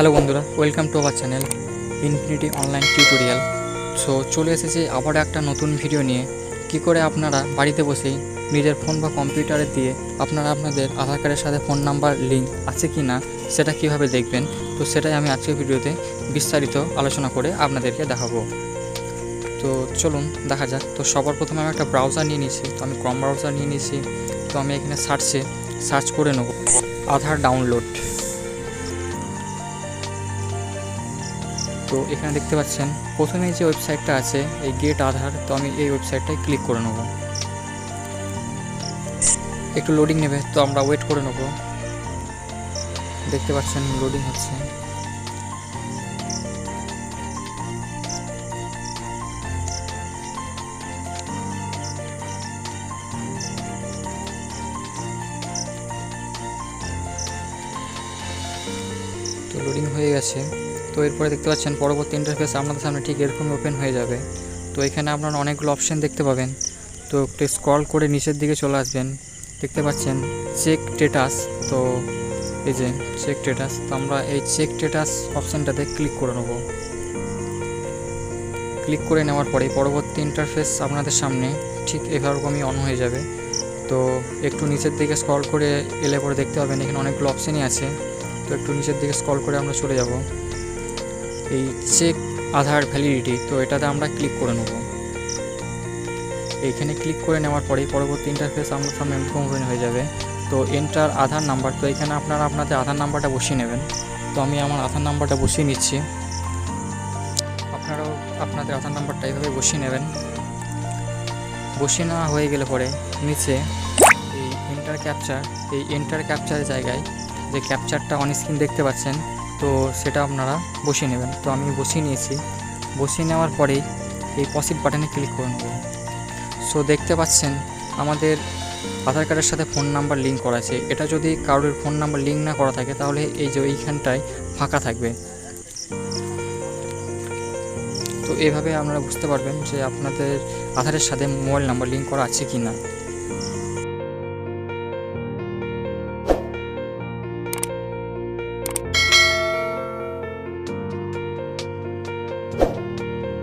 Hello বন্ধুরা welcome to our channel Infinity Online Tutorial so চলে এসেছি আবার একটা নতুন ভিডিও নিয়ে। কি করে আপনারা বাড়িতে বসেই নিজের ফোন বা কম্পিউটারে দিয়ে আপনারা আপনাদের আধার কার্ডের সাথে ফোন নাম্বার লিঙ্ক আছে কি না, সেটা কীভাবে দেখবেন, তো সেটাই আমি আজকের ভিডিওতে বিস্তারিত আলোচনা করে আপনাদেরকে দেখাবো। তো চলুন, দেখা যাক। তো সবার প্রথমে আমি একটা ব্রাউজার নিয়ে নিয়েছি। তো আমি ক্রম ব্রাউজার নিয়ে নিয়েছি। তো আমি এখানে সার্চে সার্চ করে নেব। আধার ডাউনলোড তো এখানে দেখতে পাচ্ছেন, প্রথমে যে ওয়েবসাইটটা আছে, এই গেট আধার, তো আমি এই ওয়েবসাইটটায় ক্লিক করে নেব। একটু লোডিং নেবে, তো আমরা ওয়েট করে নেব। দেখতে পাচ্ছেন লোডিং হচ্ছে। তো লোডিং হয়ে গেছে। তো এরপরে দেখতে পাচ্ছেন পরবর্তী ইন্টারফেস আপনাদের সামনে ঠিক এরকমই ওপেন হয়ে যাবে। তো এখানে আপনারা অনেকগুলো অপশান দেখতে পাবেন। তো একটু স্ক্রল করে নিচের দিকে চলে আসবেন। দেখতে পাচ্ছেন চেক স্টেটাস তো এই যে চেক স্টেটাস তো আমরা এই চেক স্টেটাস অপশানটাতে ক্লিক করে নেব। ক্লিক করে নেওয়ার পরে পরবর্তী ইন্টারফেস আপনাদের সামনে ঠিক এরকমই অন হয়ে যাবে। তো একটু নিচের দিকে স্ক্রল করে এলে পরে দেখতে পাবেন এখানে অনেকগুলো অপশানই আছে। তো একটু নিচের দিকে স্ক্রল করে আমরা চলে যাব। এই চেক আধার ভ্যালিডিটি তো এটাতে আমরা ক্লিক করে নেব। এইখানে ক্লিক করে নেওয়ার পরেই পরবর্তী ইন্টারফেস আমার সামনে এরকম হয়ে যাবে। তো এন্টার আধার নাম্বার তো এখানে আপনারা আপনাদের আধার নাম্বারটা বসিয়ে নেবেন। তো আমি আমার আধার নাম্বারটা বসিয়ে নিচ্ছি। আপনারাও আপনাদের আধার নাম্বারটা এইভাবে বসিয়ে নেবেন। বসিয়ে নেওয়া হয়ে গেলে পরে নিচে এই এন্টার ক্যাপচার এই এন্টার ক্যাপচারের জায়গায় যে ক্যাপচারটা অন স্ক্রিন দেখতে পাচ্ছেন তো সেটা আপনারা বসিয়ে নেবেন। তো আমি বসিয়ে নিয়েছি। বসিয়ে নেওয়ার পরেই এই পসিট বাটনে ক্লিক করে নেব সো দেখতে পাচ্ছেন আমাদের আধার কার্ডের সাথে ফোন নাম্বার লিঙ্ক করা আছে। এটা যদি কারোর ফোন নাম্বার লিঙ্ক না করা থাকে, তাহলে এই যে এইখানটায় ফাঁকা থাকবে। তো এভাবে আপনারা বুঝতে পারবেন যে আপনাদের আধারের সাথে মোবাইল নাম্বার লিঙ্ক করা আছে কি না